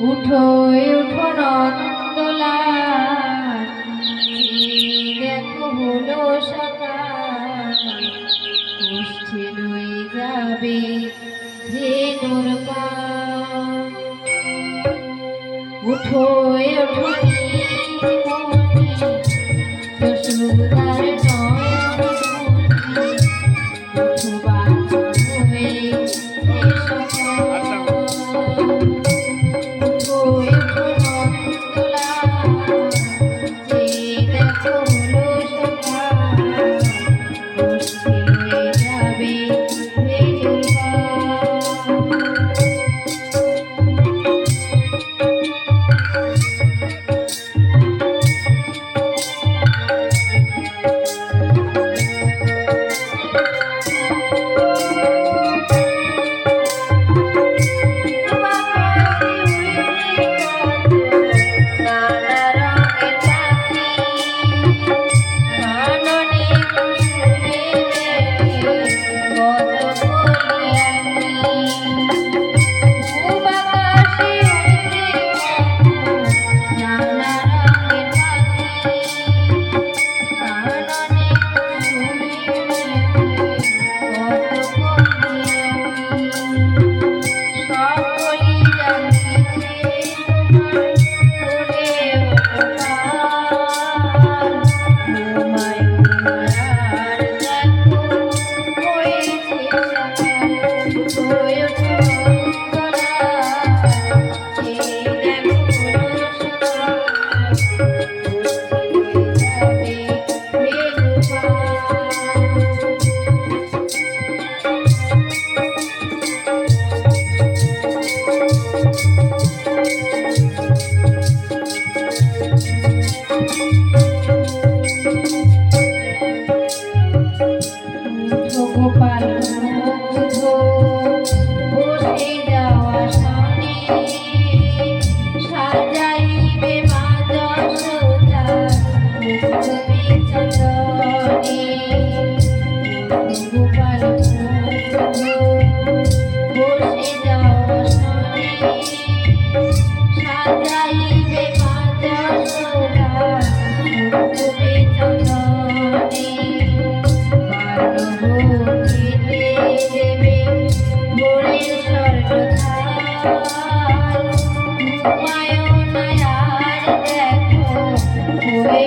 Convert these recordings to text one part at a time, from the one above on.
উঠো উঠো নন্দলা দেখো হলো সকাল। কুষ্ঠি লই যাবে ধেনুর পা উঠো ওঠো Música আনন্দে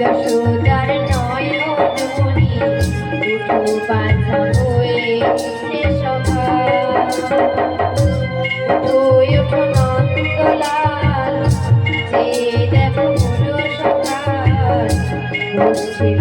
যশোদার নয়ন মনি উঠো বাছা হয়ে সকাল তুই ওঠো নন্দলাল যে দেখো হলো সকাল ছিল